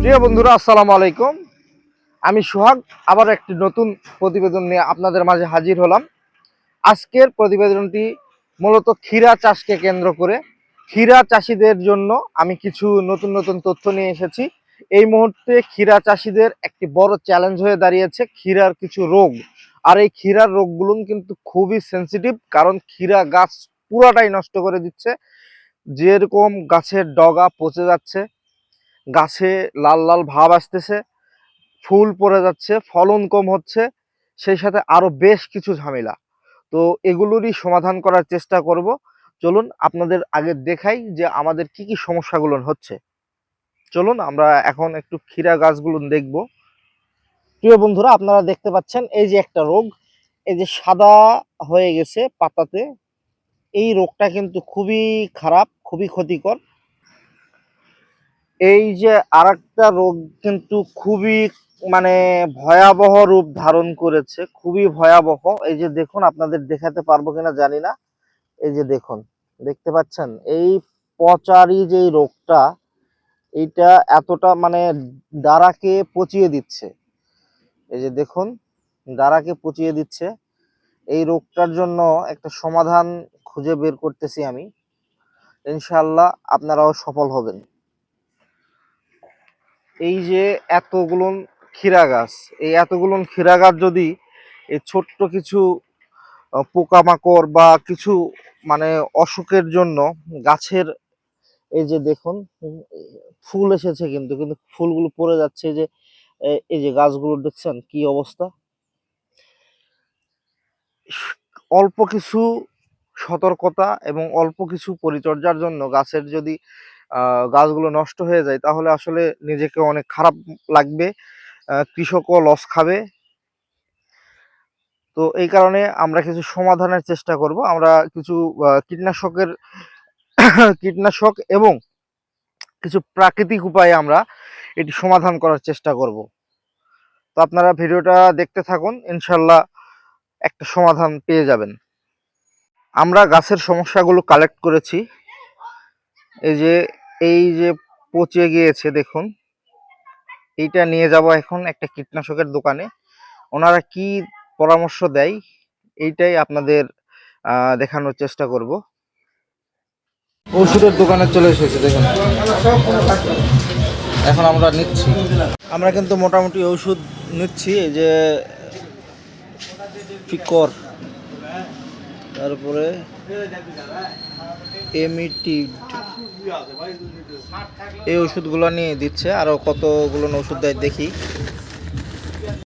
প্রিয় বন্ধুরা, আসসালামু আলাইকুম। আমি সোহাগ, আবার একটি নতুন প্রতিবেদন নিয়ে আপনাদের মাঝে হাজির হলাম। আজকের প্রতিবেদনটি মূলত ক্ষীরা চাষকে কেন্দ্র করে। ক্ষীরা চাষিদের জন্য আমি কিছু নতুন নতুন তথ্য নিয়ে এসেছি। এই মুহূর্তে ক্ষীরা চাষিদের একটি বড় চ্যালেঞ্জ হয়ে দাঁড়িয়েছে ক্ষীরার কিছু রোগ। আর এই ক্ষীরার রোগগুলো কিন্তু খুবই সেনসিটিভ কারণ ক্ষীরা গাছ পুরাটাই নষ্ট করে দিচ্ছে। যেরকম গাছের ডগা পচে যাচ্ছে গাছে লাল লাল ভাব আসতেছে, ফুল পড়ে যাচ্ছে, ফলন কম হচ্ছে, সেই সাথে আরও বেশ কিছু ঝামেলা। তো এগুলোরই সমাধান করার চেষ্টা করব। চলুন আপনাদের আগে দেখাই যে আমাদের কি কি সমস্যাগুলো হচ্ছে। চলুন আমরা এখন একটু ক্ষীরা গাছগুলো দেখব। প্রিয় বন্ধুরা, আপনারা দেখতে পাচ্ছেন এই যে একটা রোগ, এই যে সাদা হয়ে গেছে পাতাতে। এই রোগটা কিন্তু খুবই খারাপ, খুবই ক্ষতিকর। এই যে আরেকটা রোগ কিন্তু খুবই মানে ভয়াবহ রূপ ধারণ করেছে, খুবই ভয়াবহ। এই যে দেখুন, আপনাদের দেখাতে পারব কিনা জানি না। এই যে দেখুন, দেখতে পাচ্ছেন? এই পচারি যে রোগটা, এইটা এতটা মানে দাঁড়াকে পচিয়ে দিচ্ছে। এই যে দেখুন, দাঁড়াকে পচিয়ে দিচ্ছে। এই রোগটার জন্য একটা সমাধান খুঁজে বের করতেছি আমি। ইনশাল্লাহ আপনারাও সফল হবেন। এই যে এতগুলো ক্ষীরা গাছ, এই এতগুলো ক্ষীরা গাছ যদি এই ছোট্ট কিছু পোকামাকড় বা কিছু মানে অসুখের জন্য গাছের এই যে দেখুন, ফুল এসেছে কিন্তু কিন্তু ফুলগুলো পড়ে যাচ্ছে যে এই যে গাছগুলো দেখছেন কি অবস্থা? অল্প কিছু সতর্কতা এবং অল্প কিছু পরিচর্যার জন্য গাছের যদি গাছগুলো নষ্ট হয়ে যায়, তাহলে আসলে নিজেকে অনেক খারাপ লাগবে কৃষকও লস খাবে। তো এই কারণে আমরা কিছু সমাধানের চেষ্টা করব। আমরা কিছু কীটনাশকের, কীটনাশক এবং কিছু প্রাকৃতিক উপায়ে আমরা এটি সমাধান করার চেষ্টা করব। তো আপনারা ভিডিওটা দেখতে থাকুন, ইনশাল্লাহ একটা সমাধান পেয়ে যাবেন। আমরা গাছের সমস্যাগুলো কালেক্ট করেছি। এই যে এই যে পচে গিয়েছে, দেখুন। এইটা নিয়ে যাব এখন একটা কীটনাশকের দোকানে। ওনারা কি পরামর্শ দেয়, এইটাই আপনাদের দেখানোর চেষ্টা করব। ওষুধের দোকানে চলে এসেছে, দেখুন। এখন আমরা নিচ্ছি। আমরা কিন্তু মোটামুটি ওষুধ নিচ্ছি, এই যে ফিকর। তারপরে এমিটিড। এই ওষুধগুলো নিয়ে দিচ্ছে আরও কতগুলো ওষুধ দেয় দেখি।